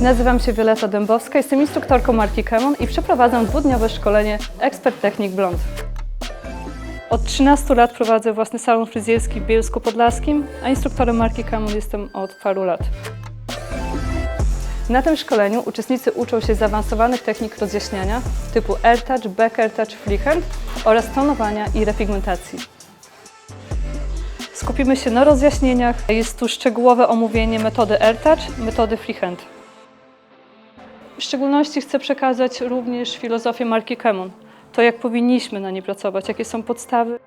Nazywam się Wioleta Dębowska, jestem instruktorką marki Kemon i przeprowadzam dwudniowe szkolenie Expert Technique Blond. Od 13 lat prowadzę własny salon fryzjerski w Bielsku Podlaskim, a instruktorem marki Kemon jestem od paru lat. Na tym szkoleniu uczestnicy uczą się zaawansowanych technik rozjaśniania typu AirTouch, Back AirTouch, Freehand oraz tonowania i repigmentacji. Skupimy się na rozjaśnieniach. Jest tu szczegółowe omówienie metody AirTouch, metody Freehand. W szczególności chcę przekazać również filozofię marki Kemon. To, jak powinniśmy na niej pracować, jakie są podstawy.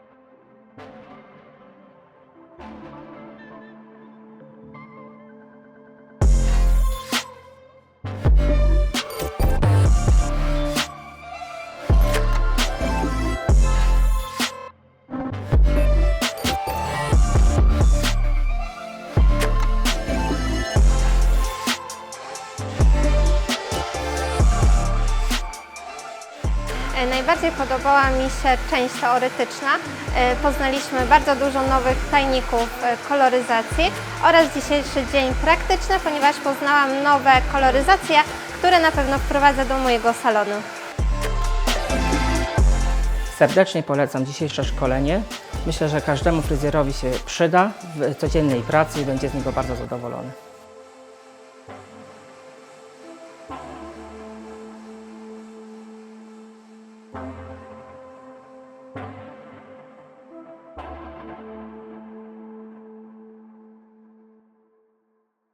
Najbardziej podobała mi się część teoretyczna. E, Poznaliśmy bardzo dużo nowych tajników e, koloryzacji oraz dzisiejszy dzień praktyczny, ponieważ poznałam nowe koloryzacje, które na pewno wprowadzę do mojego salonu. Serdecznie polecam dzisiejsze szkolenie. Myślę, że każdemu fryzjerowi się przyda w codziennej pracy i będzie z niego bardzo zadowolony.